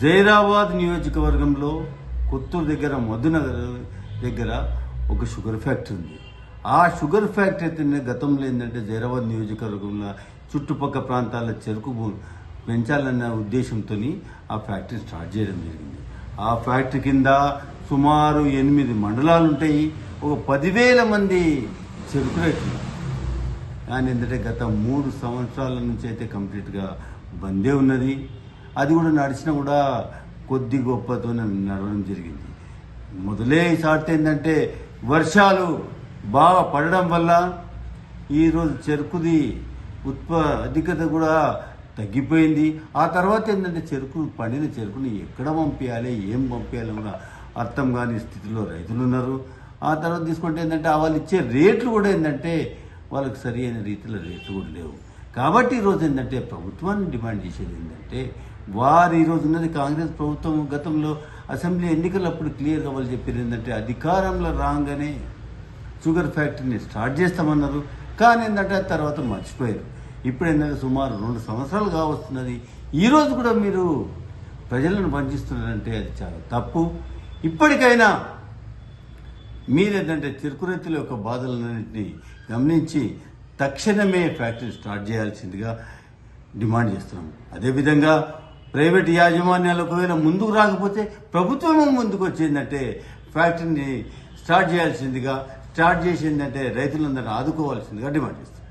జైరాబాద్ నియోజకవర్గంలో కొత్తూరు దగ్గర మధునగర్ దగ్గర ఒక షుగర్ ఫ్యాక్టరీ ఉంది. ఆ షుగర్ ఫ్యాక్టరీ అయితే గతంలో ఏంటంటే జైరాబాద్ నియోజకవర్గంలో చుట్టుపక్కల ప్రాంతాల చెరుకు పెంచాలన్న ఉద్దేశంతో ఆ ఫ్యాక్టరీ స్టార్ట్ చేయడం జరిగింది. ఆ ఫ్యాక్టరీ కింద సుమారు ఎనిమిది మండలాలు ఉంటాయి. ఒక పదివేల మంది చెరుకు రైతులు. కానీ ఏంటంటే గత మూడు సంవత్సరాల నుంచి అయితే కంప్లీట్గా బందే ఉన్నది. అది కూడా నడిచినా కూడా కొద్ది గొప్పతోనే నడవడం జరిగింది. మొదలే షార్ట్ ఏంటంటే వర్షాలు బాగా పడడం వల్ల ఈరోజు చెరుకుది ఉత్పాదికత కూడా తగ్గిపోయింది. ఆ తర్వాత ఏంటంటే చెరుకు పండిన చెరుకుని ఎక్కడ పంపించాలి ఏం పంపించాలి కూడా అర్థం కాని స్థితిలో రైతులు ఉన్నారు. ఆ తర్వాత తీసుకుంటే ఏంటంటే వాళ్ళు ఇచ్చే రేట్లు కూడా ఏంటంటే వాళ్ళకి సరి అయిన రీతిలో రేట్లు కూడా లేవు. కాబట్టి ఈరోజు ఏంటంటే ప్రభుత్వాన్ని డిమాండ్ చేసేది ఏంటంటే వారు ఈరోజు ఉన్నది కాంగ్రెస్ ప్రభుత్వం గతంలో అసెంబ్లీ ఎన్నికలప్పుడు క్లియర్గా వాళ్ళు చెప్పారు ఏంటంటే అధికారంలో రాగానే షుగర్ ఫ్యాక్టరీని స్టార్ట్ చేస్తామన్నారు. కానీ ఏంటంటే తర్వాత మర్చిపోయారు. ఇప్పుడు ఏంటంటే సుమారు రెండు సంవత్సరాలు కావస్తున్నది. ఈరోజు కూడా మీరు ప్రజలను వంచిస్తున్నారంటే అది చాలా తప్పు. ఇప్పటికైనా మీరేంటంటే చిరుకురెత్తుల రైతుల యొక్క బాధలన్నింటినీ గమనించి తక్షణమే ఫ్యాక్టరీ స్టార్ట్ చేయాల్సిందిగా డిమాండ్ చేస్తున్నాం. అదేవిధంగా ప్రైవేట్ యాజమాన్యాలు ఒకవేళ ముందుకు రాకపోతే ప్రభుత్వం ముందుకు వచ్చిందంటే ఫ్యాక్టరీని స్టార్ట్ చేయాల్సిందిగా స్టార్ట్ చేసిందంటే రైతులందరినీ ఆదుకోవాల్సిందిగా డిమాండ్ చేస్తున్నాం.